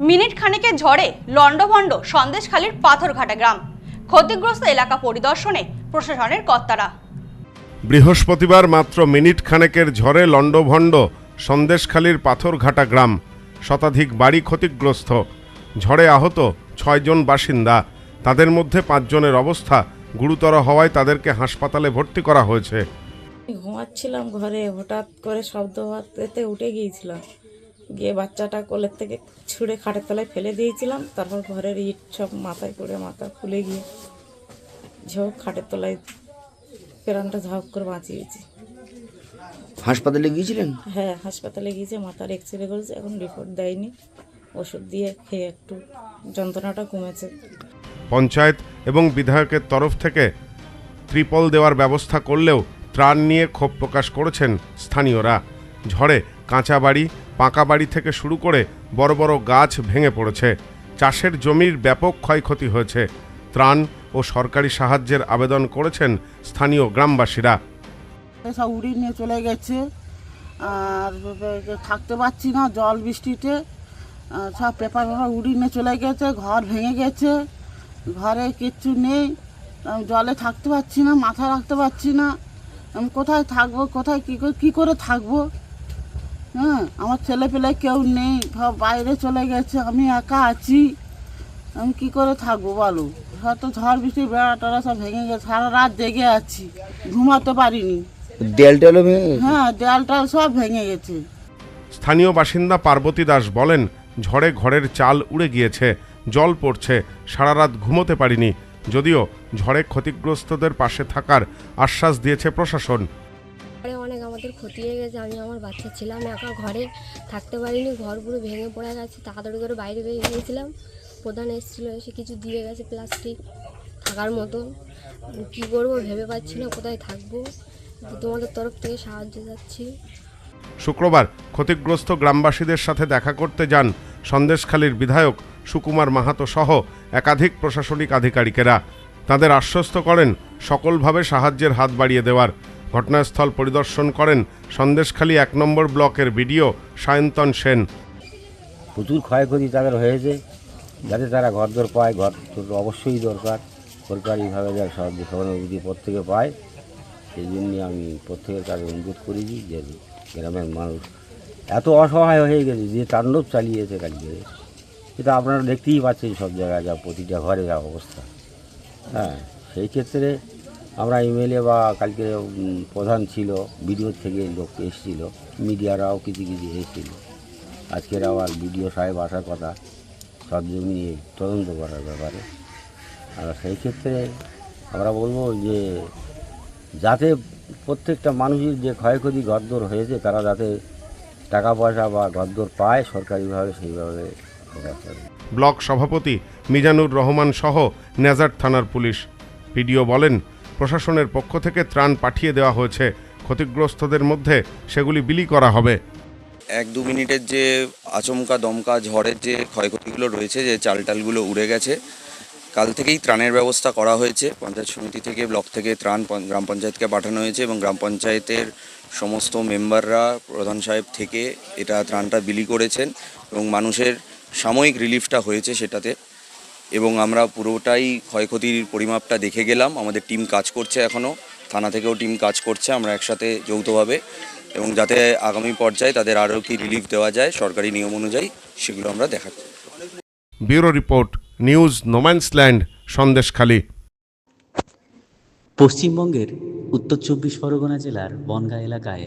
Minute খানেকের ঝড়ে লণ্ডভণ্ড সন্দেশখালীর পাথরঘাটা গ্রাম। ক্ষতিগ্রস্ত এলাকা পরিদর্শনে প্রশাসনের কর্তারা। বৃহস্পতিবার মাত্র মিনিট খানেকের ঝড়ে লণ্ডভণ্ড সন্দেশখালীর পাথরঘাটা গ্রাম। শতাধিক বাড়ি ক্ষতিগ্রস্ত। ঝড়ে আহত ছয়জন বাসিন্দা। তাদের মধ্যে পাঁচজনের অবস্থা গুরুতর হওয়ায় তাদেরকে হাসপাতালে ভর্তি করা হয়েছে। ঘুমাচ্ছিলাম ঘরে হঠাৎ করে শব্দ হতে উঠে গিয়েছিলাম। গিয়ে বাচ্চাটা কোলের থেকে ছুঁড়ে খাটের তলায় ফেলে দিয়েছিলাম। তারপর ঘরের ইট সব মাথায় করে মাথা খুলে গিয়ে ঝোঁক খাটের তলায় প্রাণটা ঝাঁক করে বাঁচিয়েছি। হাসপাতালে গিয়েছিলেন? হ্যাঁ হাসপাতালে গিয়েছে মাথার এক্স রে করেছে এখন রিপোর্ট দেয়নি। ওষুধ দিয়ে খেয়ে একটু যন্ত্রণাটা কমেছে। পঞ্চায়েত এবং বিধায়কের তরফ থেকে ত্রিপল দেওয়ার ব্যবস্থা করলেও ত্রাণ নিয়ে ক্ষোভ প্রকাশ করেছেন স্থানীয়রা। ঝড়ে কাঁচা বাড়ি পাকা বাড়ি থেকে শুরু করে বড় বড় গাছ ভেঙে পড়েছে। চাষের জমির ব্যাপক ক্ষয়ক্ষতি হয়েছে। ত্রাণ ও সরকারি সাহায্যের আবেদন করেছেন স্থানীয় গ্রামবাসীরা। সব উড়িয়ে নিয়ে চলে গেছে। আর থাকতে পারছি না জল বৃষ্টিতে। সব পেপার পেপার উড়িয়ে নিয়ে চলে গেছে, ঘর ভেঙে গেছে। ঘরে কিচ্ছু নেই। জলে থাকতে পারছি না, মাথা রাখতে পারছি না। আমি কোথায় থাকব, কোথায় কী করে কী করে থাকব? হ্যাঁ আমার ছেলে পেলে কেউ নেই সব বাইরে চলে গেছে আমি একা আছি। আমি কি করে থাকব বলো? হয়তো ঝড় বৃষ্টি বেড়া টেড়া সব ভেঙে গেছে সারা রাত জেগে আছি ঘুমাতে পারিনি। দেয়াল টেয়ালও ভেঙে গেছে? হ্যাঁ দেয়াল টাল সব ভেঙে গেছে। স্থানীয় বাসিন্দা পার্বতী দাস বলেন ঝড়ে ঘরের চাল উড়ে গিয়েছে জল পড়ছে সারা রাত ঘুমোতে পারিনি। যদিও ঝড়ে ক্ষতিগ্রস্তদের পাশে থাকার আশ্বাস দিয়েছে প্রশাসন। আমাদের ক্ষতি হয়ে গেছে, আমি আমার বাচ্চা ছিলাম একা ঘরে থাকতে পারিনি, ঘর পুরো ভেঙে পড়ে গেছে, তাড়াতাড়ি করে বাইরে বেরিয়ে গিয়েছিলাম প্রধান এসেছিল, এসে কিছু দিয়ে গেছে প্লাস্টিক থাকার মতন কী করব ভেবে পাচ্ছি না, কোথায় থাকব? তোমাদের তরফ থেকে সাহায্য যাচ্ছি শুক্রবার ক্ষতিগ্রস্ত গ্রামবাসীদের সাথে দেখা করতে যান সন্দেশখালীর বিধায়ক সুকুমার মাহাতো সহ একাধিক প্রশাসনিক আধিকারিকেরা। তাদের আশ্বস্ত করেন, সকলভাবে সাহায্যের হাত বাড়িয়ে দেওয়ার ঘটনাস্থল পরিদর্শন করেন সন্দেশখালী এক নম্বর ব্লকের বিডিও সায়ন্তন সেন। প্রচুর ক্ষয়ক্ষতি তাদের হয়েছে, যাতে তারা ঘরদোর পায়, ঘর অবশ্যই দরকার। সরকারিভাবে যা সাহায্য, সহানুভূতি প্রত্যেকে পায়। সেই জন্যে আমি প্রত্যেকের কাছে অনুরোধ করেছি যে গ্রামের মানুষ এত অসহায় হয়ে গেছে, যে তাণ্ডব চালিয়েছে কালকে। সেটা আপনারা দেখতেই পাচ্ছেন সব জায়গায় যা প্রতিটা ঘরে যা অবস্থা। হ্যাঁ সেই ক্ষেত্রে আমরা এমএলএ বা কালকে প্রধান ছিল, বিডিও থেকে লোক এসেছিল, মিডিয়ারাও কিছু কিছু এসেছিল। আজকের আবার বিডিও সাহেব আসার কথা সব জমি তদন্ত করার ব্যাপারে। আর সেই ক্ষেত্রে আমরা বলব যে, যাতে প্রত্যেকটা মানুষের যে ক্ষয়ক্ষতি ঘরদোর হয়েছে, তারা যাতে টাকা পয়সা বা ঘরদোর পায় সরকারিভাবে, সেইভাবে ব্লক সভাপতি মিজানুর রহমান সহ নেজার থানার পুলিশ। পিডিও বলেন প্রশাসনের পক্ষ থেকে ত্রাণ পাঠিয়ে দেওয়া হয়েছে। ক্ষতিগ্রস্তদের মধ্যে সেগুলি বিলি করা হবে। এক দু মিনিটের যে আচমকা, দমকা, ঝড়ের যে ক্ষয়ক্ষতিগুলো রয়েছে, যে চাল টালগুলো উড়ে গেছে, কাল থেকেই ত্রাণের ব্যবস্থা করা হয়েছে। পঞ্চায়েত সমিতি থেকে, ব্লক থেকে ত্রাণ গ্রাম পঞ্চায়েতকে পাঠানো হয়েছে এবং গ্রাম পঞ্চায়েতের সমস্ত মেম্বাররা, প্রধান সাহেব থেকে এটা ত্রাণটা বিলি করেছেন এবং মানুষের সাময়িক রিলিফটা হয়েছে সেটাতে। এবং আমরা পুরোটাই ক্ষয়ক্ষতির পরিমাপটা দেখে গেলাম। আমাদের টিম কাজ করছে এখনও থানা থেকেও টিম কাজ করছে আমরা একসাথে যৌথভাবে এবং যাতে আগামী পর্যায়ে তাদের আরও কি রিলিফ দেওয়া যায় সরকারি নিয়ম অনুযায়ী সেগুলো আমরা দেখাচ্ছি bureau report news no man's land Sandeshkhali. পশ্চিমবঙ্গের উত্তর চব্বিশ পরগনা জেলার বনগাঁ এলাকায়